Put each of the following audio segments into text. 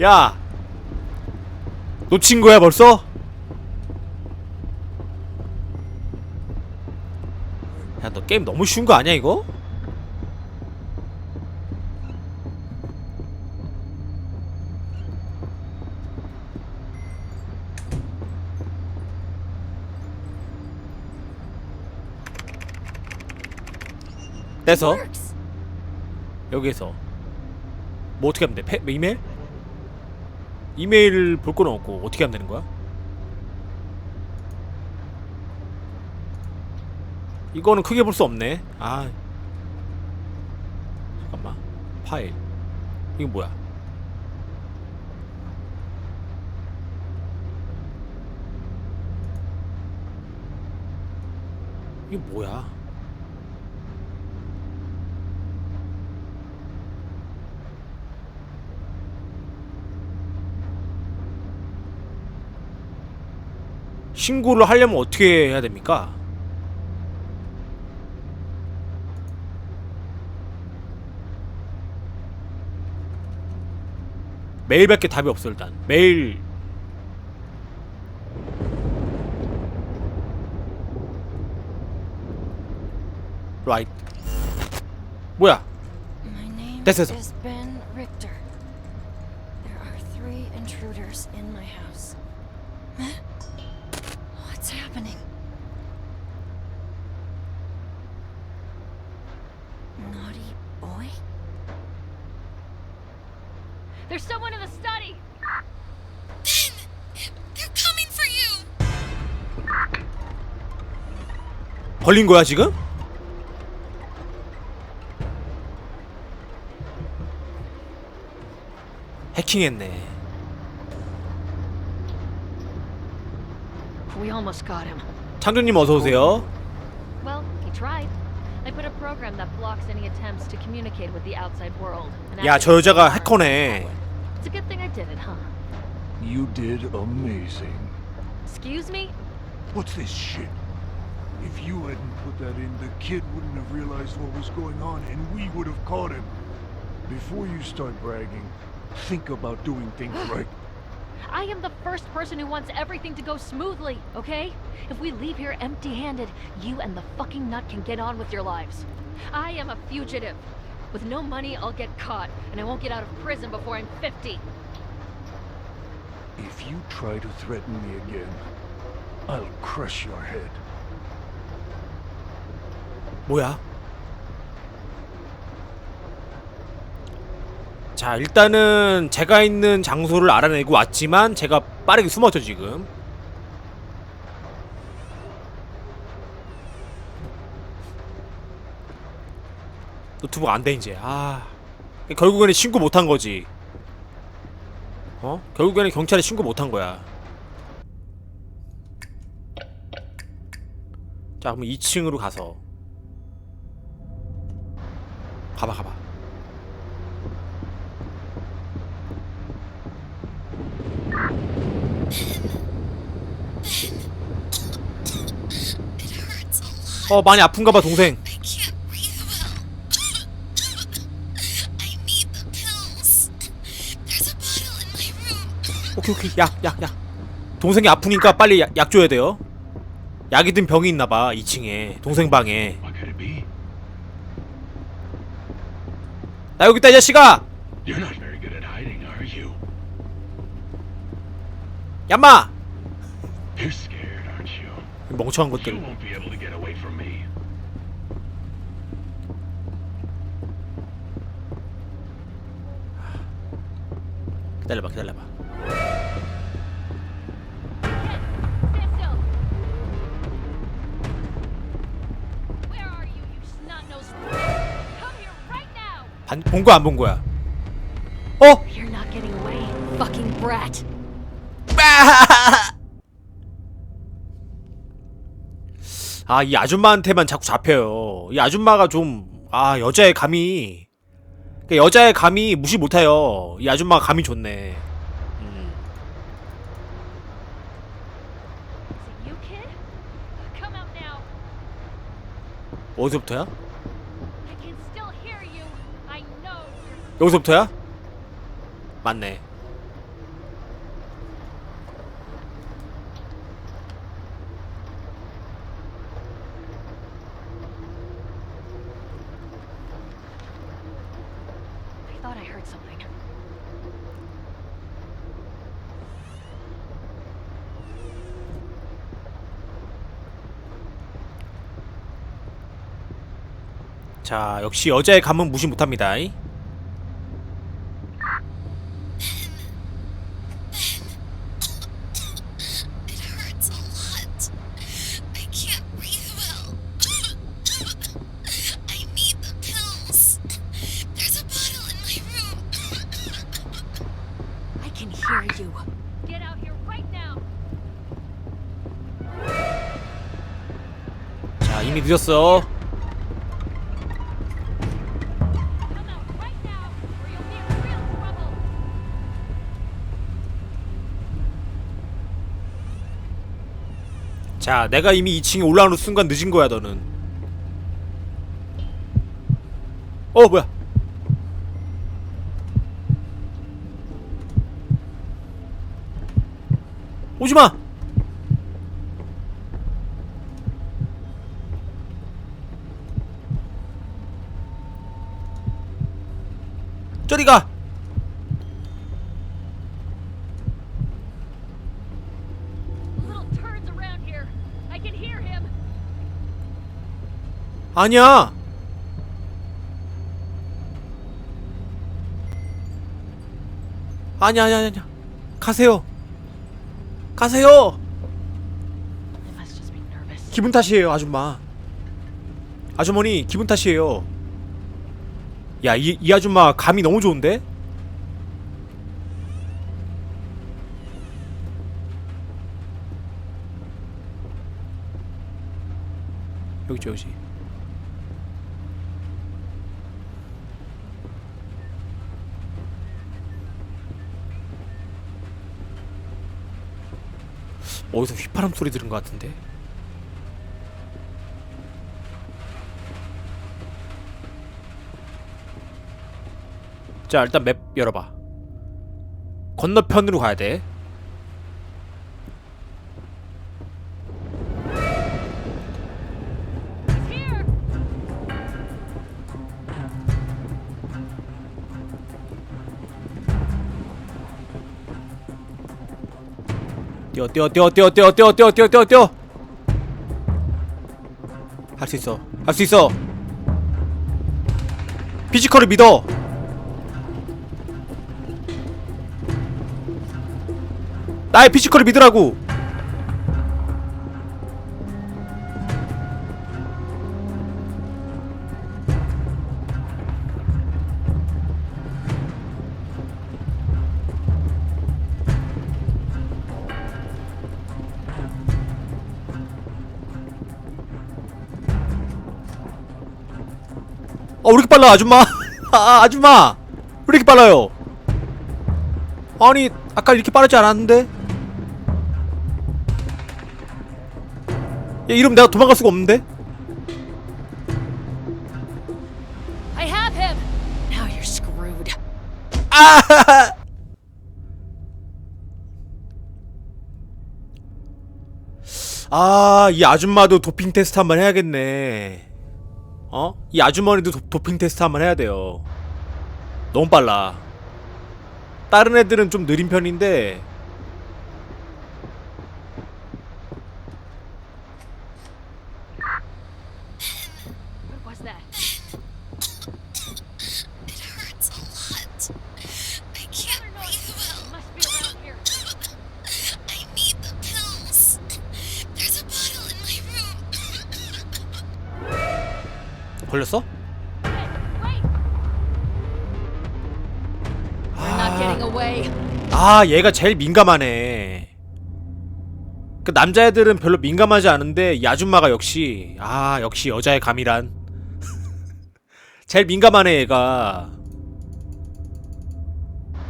야 놓친 거야 벌써? 야 너 게임 너무 쉬운 거 아니야 이거? 떼서. 여기에서 뭐 어떻게 하면 돼? 페, 이메일? 이메일을 볼건 없고 어떻게 하면 되는 거야? 이거는 크게 볼 수 없네. 아 잠깐만 파일 이거 뭐야? 이게 뭐야? 신고를 하려면 어떻게 해야 됩니까? 메일밖에 답이 없어 일단 메일 라이트 뭐야. There are three intruders in my house. Happening? Naughty boy? There's someone in the study! They're coming for you! 걸린 거야 지금? 해킹했네 We almost got him. 창조님 어서 오세요 Well, he tried. I put a program that blocks any attempts to communicate with the outside world. and 야 저 activates 여자가 the 해커네 It's a good thing I did it, huh? You did amazing. Excuse me? What's this shit? If you hadn't put that in, the kid wouldn't have realized what was going on, and we would have caught him. Before you start bragging, think about doing things right. I am the first person who wants everything to go smoothly, okay? If we leave here empty handed, you and the fucking nut can get on with your lives. I am a fugitive. With no money, I'll get caught, and I won't get out of prison before I'm 50. If you try to threaten me again, I'll crush your head. 뭐야? 자 일단은 제가 있는 장소를 알아내고 왔지만 제가 빠르게 숨었죠 지금. 노트북 안돼 이제. 아 결국에는 신고 못한 거지. 어? 결국에는 경찰에 신고 못한 거야. 자 그럼 2층으로 가서. 가봐 가봐 어 많이 아픈가 봐 동생. 오케이 오케이 약 약 약 동생이 아프니까 빨리 약, 약 줘야 돼요 약이든 병이 있나봐 2층에 동생 방에? 나 여기 있다 이 자식아 You're not very good at hiding, are you? 얌마 You're scared, aren't you? 멍청한 You 것들 won't be able to get away from me. 기다려봐 기다려봐 Stand still! Where are you, you snot-nosed Come here right now! 본 거야 안 본 거야 어? You're not getting away, fucking brat! 아 이 아줌마한테만 자꾸 잡혀요 이 아줌마가 좀 아 여자의 감이 그러니까 여자의 감이 무시 못해요 이 아줌마가 감이 좋네 음. 어디서부터야? 여기서부터야? 맞네 자 역시 여자의 감은 무시 못합니다 이. It hurts a lot. I 자 내가 이미 2층에 올라오는 순간 늦은 거야 너는. 어 뭐야? 오지마 저리 가 Little turds around here! I can hear him! 아니야. 아니야 아니야 아니야. 가세요. 가세요. 기분 탓이에요 아줌마. 아주머니 기분 탓이에요. 야 이 이 아줌마 감이 너무 좋은데? 여기죠 여기 어디서 휘파람 소리 들은 것 같은데? 자 일단 맵 열어봐. 건너편으로 가야 돼 뛰어 뛰어 뛰어 뛰어 뛰어 뛰어 뛰어 뛰어 뛰어. 할 수 있어. 할 수 있어. 피지컬을 믿어. 나의 피지컬을 믿으라고 어, 왜 이렇게 빨라, 아줌마? 아, 아줌마! 왜 이렇게 빨라요? 아니, 아까 이렇게 빠르지 않았는데? 야, 이러면 내가 도망갈 수가 없는데? 아! 아, 이 아줌마도 도핑 테스트 한번 해야겠네. 어? 이 아주머니도 도, 도 핑 테스트 한번 해야 돼요. 너무 빨라. 다른 애들은 좀 느린 편인데 아 얘가 제일 민감하네. 그 남자애들은 별로 민감하지 않은데 이 아줌마가 역시 아 역시 여자의 감이란. 제일 민감하네 얘가.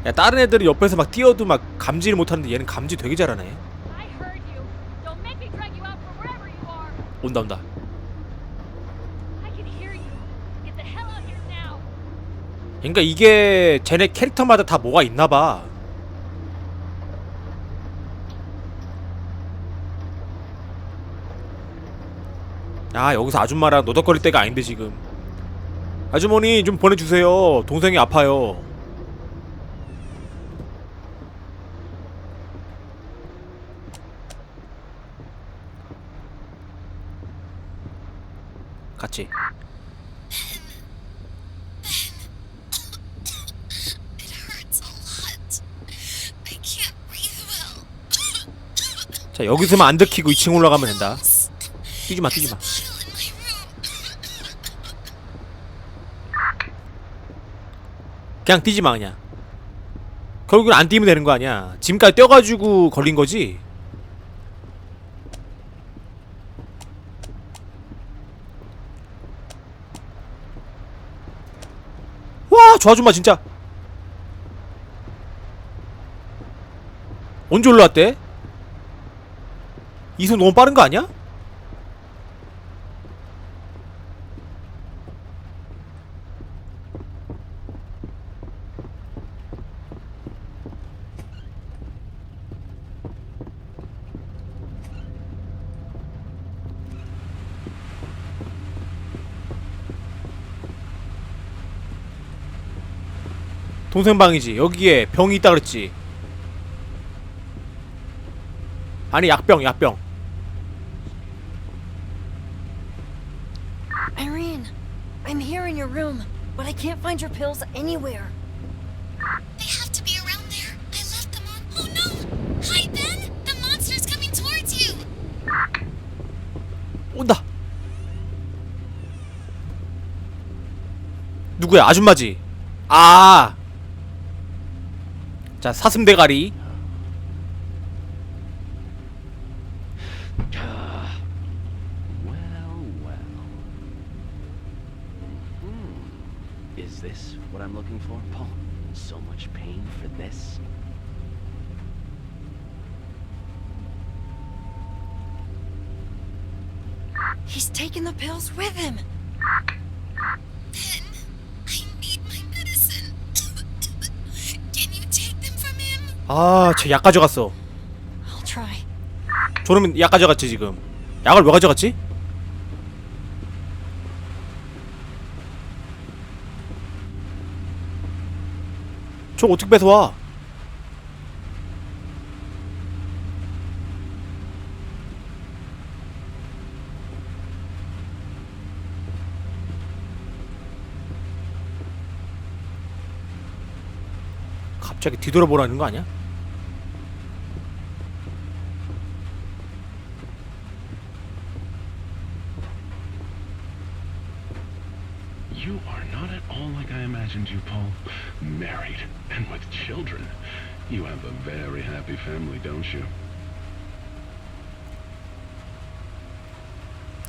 야 다른 애들은 옆에서 막 뛰어도 막 감지를 못하는데 얘는 감지 되게 잘하네! 온다 온다! 그러니까 이게 쟤네 캐릭터마다 다 뭐가 있나봐 야 여기서 아줌마랑 너덕거릴 때가 아닌데 지금. 아주머니 좀 보내주세요. 동생이 아파요. 같이. 자 여기서만 안 들키고 2층 올라가면 된다. 뛰지마 뛰지마. 그냥 뛰지 마 그냥. 결국엔 안 뛰면 되는 거 아니야. 지금까지 뛰어가지고 걸린 거지. 와, 저 아줌마 진짜. 언제 올라왔대? 이속 너무 빠른 거 아니야? 동생 방이지. 여기에 병이 있다 그랬지. 아니 약병, 약병. Irene, I'm here in your room, but I can't find your pills anywhere. They have to be around there. I left them on. Oh no! Hi, Ben! The monster's coming towards you! 온다. 누구야? 아줌마지. 아. 자, 사슴 대가리. Well, well. Hmm. Is this what I'm looking for, Paul? So much pain for this? He's taken the pills with him. 아, 쟤약 가져갔어. 저놈은 약 가져갔지 지금. 약을 왜 가져갔지? 저거 어떻게 뺏어와? 갑자기 뒤돌아보라는 거 아니야? You are not at all like I imagined you, Paul. Married and with children. You have a very happy family, don't you?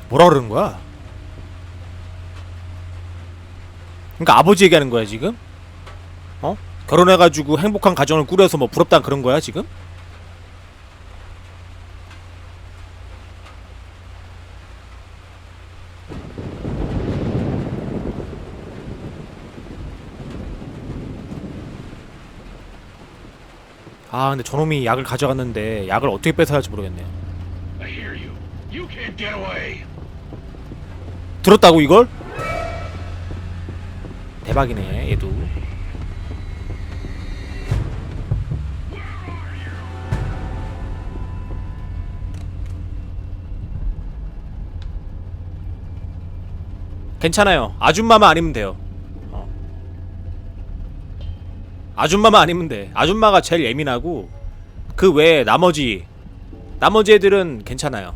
뭐라 그러는 거야? 그러니까 아버지 얘기하는 거야 지금? 어? 결혼해가지고 행복한 가정을 꾸려서 뭐 부럽다 그런 거야 지금? 아 근데 저놈이 약을 가져갔는데 약을 어떻게 뺏어야 할지 모르겠네요. 들었다고 이걸? 대박이네 얘도. 괜찮아요. 아줌마만 아니면 돼요 아줌마만 아니면 돼. 아줌마가 제일 예민하고 그 외에 나머지 나머지 애들은 괜찮아요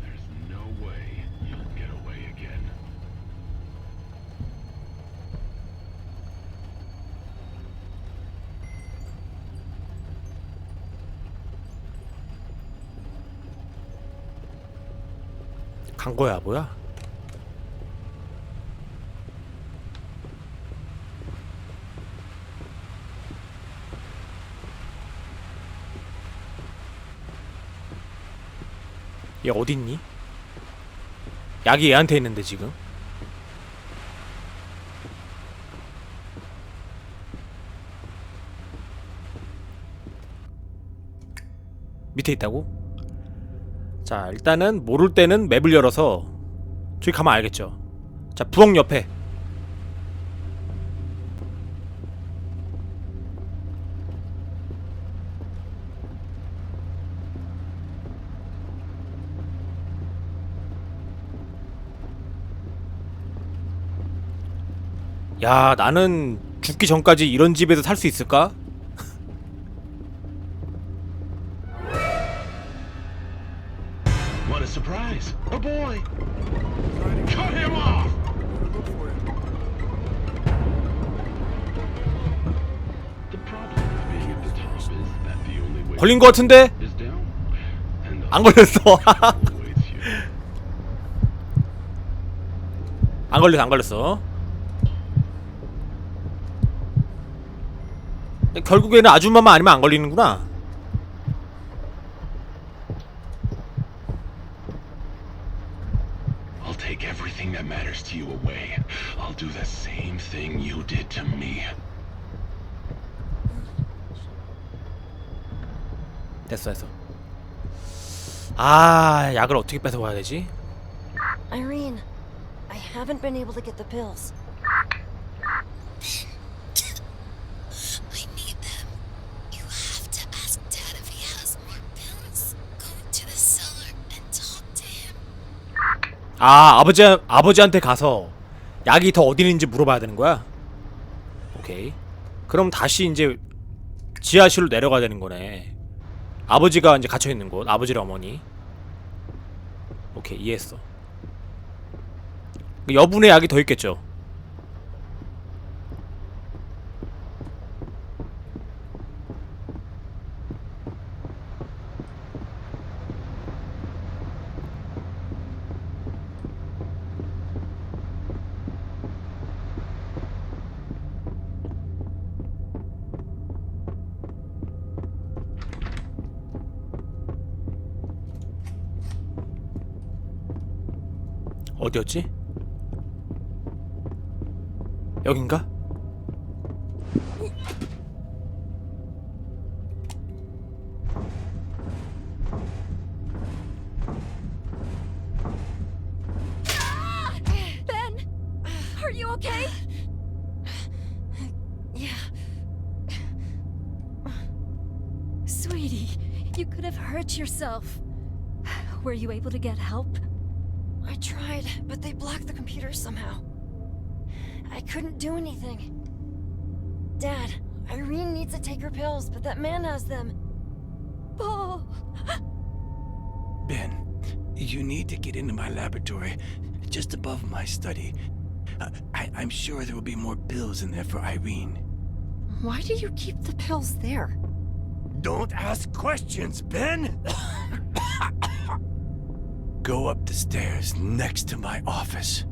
There's no way you'll get away again. 간 거야 뭐야? 얘 어딨니? 약이 얘한테 있는데 지금 밑에 있다고? 자 일단은 모를 때는 맵을 열어서 저기 가면 알겠죠 자 부엌 옆에 야 나는 죽기 전까지 이런 집에서 살 수 있을까? Surprise! A boy! Cut him off! The problem with being at the top is that the only way 걸린 거 같은데? 안 걸렸어. 안 걸렸어 안 걸렸어 결국에는 아줌마만 아니면 안 걸리는구나 thing you did to me. 됐어 됐어 아 약을 어떻게 뺏어 와야 되지? Irene, I haven't been able to get the pills. I need them. You have to ask Dad if he has more pills. Go to the cellar and talk to him. 아 아버지 아버지한테 가서 약이 더 어디 있는지 물어봐야 되는 거야? 오케이. 그럼 다시 이제 지하실로 내려가야 되는 거네. 아버지가 이제 갇혀 있는 곳 아버지랑 어머니. 오케이 이해했어. 그 여분의 약이 더 있겠죠 어디였지? 여긴가? Ben, are you okay? Yeah. Sweetie, you could have hurt yourself. Were you able to get help? I tried, but they blocked the computer somehow. I couldn't do anything. Dad, Irene needs to take her pills, but that man has them. Paul! Ben, you need to get into my laboratory, just above my study. Uh, I, I'm sure there will be more pills in there for Irene. Why do you keep the pills there? Don't ask questions, Ben! Go up the stairs next to my office.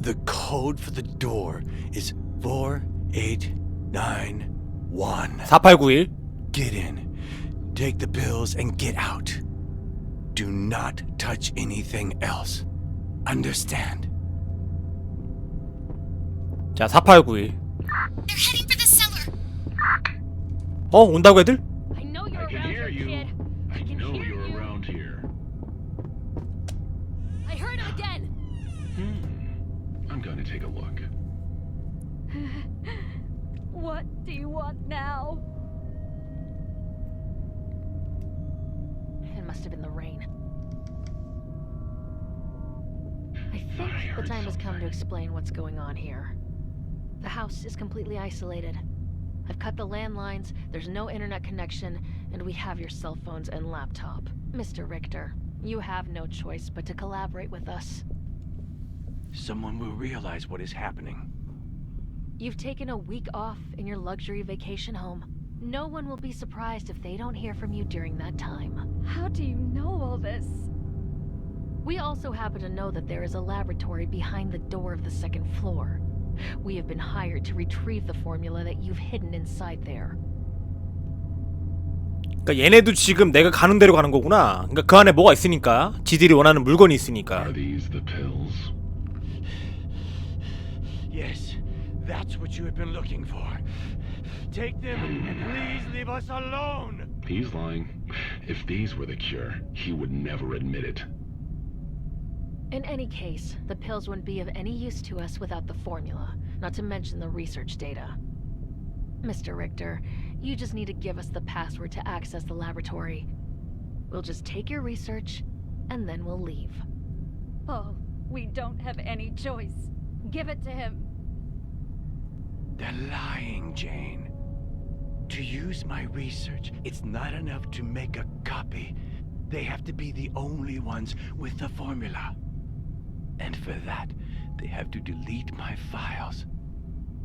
The code for the door is 4891. 4891 Get in, take the pills, and get out. Do not touch anything else. Understand? 자 4891 They're heading for the cellar. 어 온다고 애들? Want now? It must have been the rain. I Thought I think the heard time has come to explain what's going on here. The house is completely isolated. I've cut the landlines, there's no internet connection, and we have your cell phones and laptop. Mr. Richter, you have no choice but to collaborate with us. Someone will realize what is happening. You've taken a week off in your luxury vacation home. No one will be surprised if they don't hear from you during that time. How do you know all this? We also happen to know that there is a laboratory behind the door of the second floor. We have been hired to retrieve the formula that you've hidden inside there. 그러니까 얘네도 지금 내가 가는 대로 가는 거구나 그러니까 그 안에 뭐가 있으니까 지들이 원하는 물건이 있으니까 Are these the pills? Yes, that's what you have been looking for. Take them and please leave us alone. He's lying. If these were the cure, he would never admit it. In any case, the pills wouldn't be of any use to us without the formula, not to mention the research data. Mr. Richter, you just need to give us the password to access the laboratory. We'll just take your research, and then we'll leave. Oh, we don't have any choice. Give it to him. They're lying, Jane. To use my research, it's not enough to make a copy. They have to be the only ones with the formula. And for that, they have to delete my files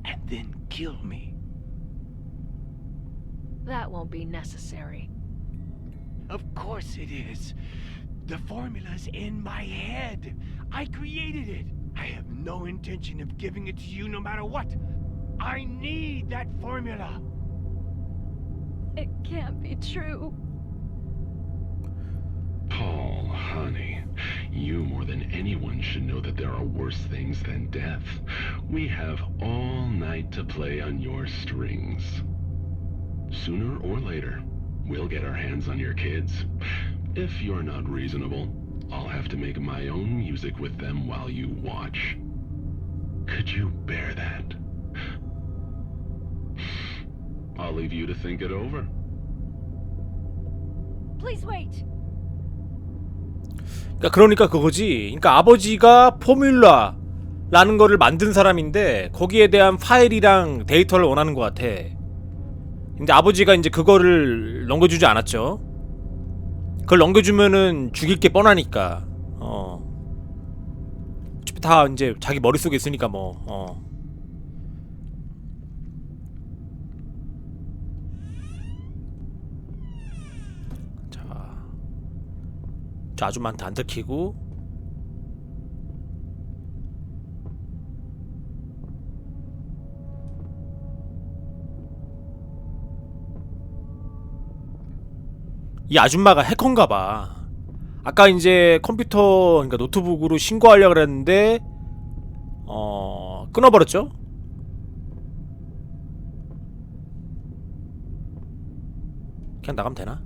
and then kill me. That won't be necessary. Of course it is. The formula's in my head. I created it. I have no intention of giving it to you no matter what. I need that formula. It can't be true. Paul, honey, you more than anyone should know that there are worse things than death. We have all night to play on your strings. Sooner or later, we'll get our hands on your kids. If you're not reasonable, I'll have to make my own music with them while you watch. Could you bear that? I'll leave you to think it over. Please wait. 그러니까 그러니까 그거지. 그러니까 아버지가 포뮬라라는 거를 만든 사람인데 거기에 대한 파일이랑 데이터를 원하는 것 같아. 근데 아버지가 이제 그거를 넘겨주지 않았죠. 그걸 넘겨주면은 죽일 게 뻔하니까. 어. 어차피 다 이제 자기 머릿속에 있으니까 뭐. 어. 자. 저 아줌마한테 안 들키고 이 아줌마가 해커인가 봐. 아까 이제 컴퓨터 그러니까 노트북으로 신고하려고 그랬는데 어 끊어 버렸죠? 그냥 나가면 되나?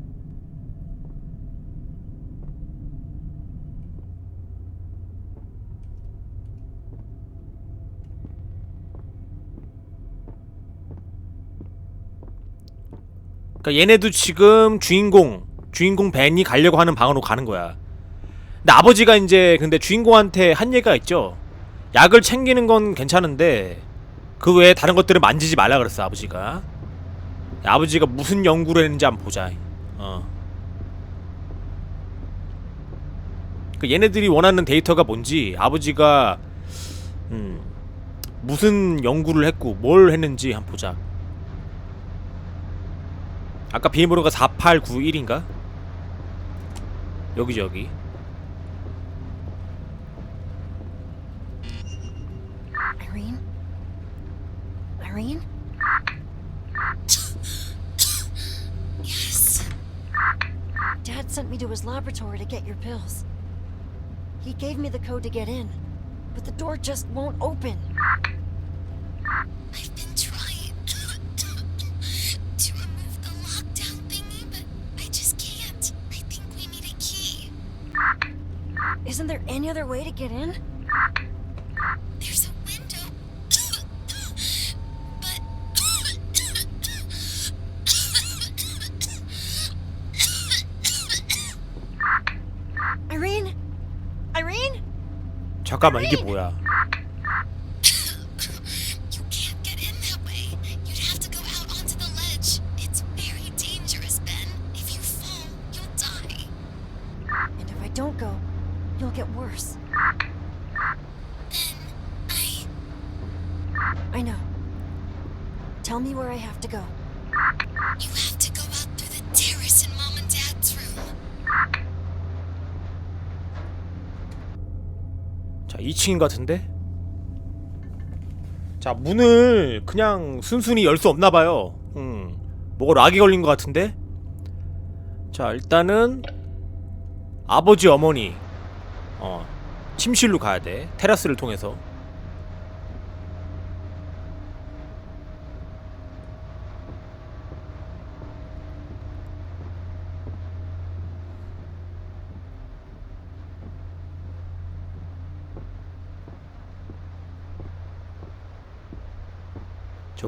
그러니까 얘네도 지금 주인공 주인공 벤이 가려고 하는 방으로 가는 거야. 근데 아버지가 이제 근데 주인공한테 한 얘기가 있죠. 약을 챙기는 건 괜찮은데 그 외에 다른 것들을 만지지 말라 그랬어 아버지가. 아버지가 무슨 연구를 했는지 한번 보자. 어. 그 얘네들이 원하는 데이터가 뭔지 아버지가 음 무슨 연구를 했고 뭘 했는지 한번 보자. 아까 비밀번호가 4891인가? 여기죠 여기 Irene? Irene? Yes. Dad sent me to his laboratory to get your pills. He gave me the code to get in, but the door just won't open. I've been Isn't there any other way to get in? There's a window. Irene? Irene? 잠깐만 이게 뭐야 I know. Tell me where I have to go. you have to go out through the terrace in Mom and Dad's room. 자 2층인 것 같은데 자 문을 그냥 순순히 열 수 없나 봐요 음 뭐가 락이 걸린 것 같은데 자 일단은 아버지 어머니 어 침실로 가야 돼 테라스를 통해서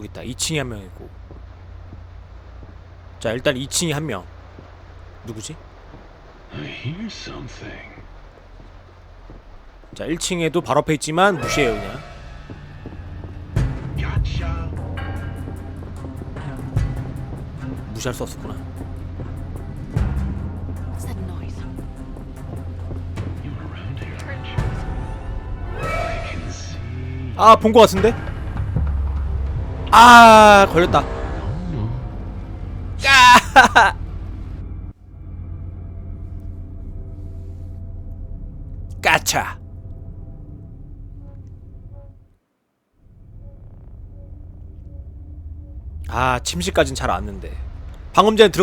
저기 있다. 2층에 한 명 있고. 자, 일단 2층에 한 명. 누구지? 자, 1층에도 바로 앞에 있지만 무시해요, 그냥. 무시할 수 없었구나. 아, 본 것 같은데? 아, 걸렸다. 까! 까차. 아, 침실까진 잘 왔는데. 방금 전에 들어가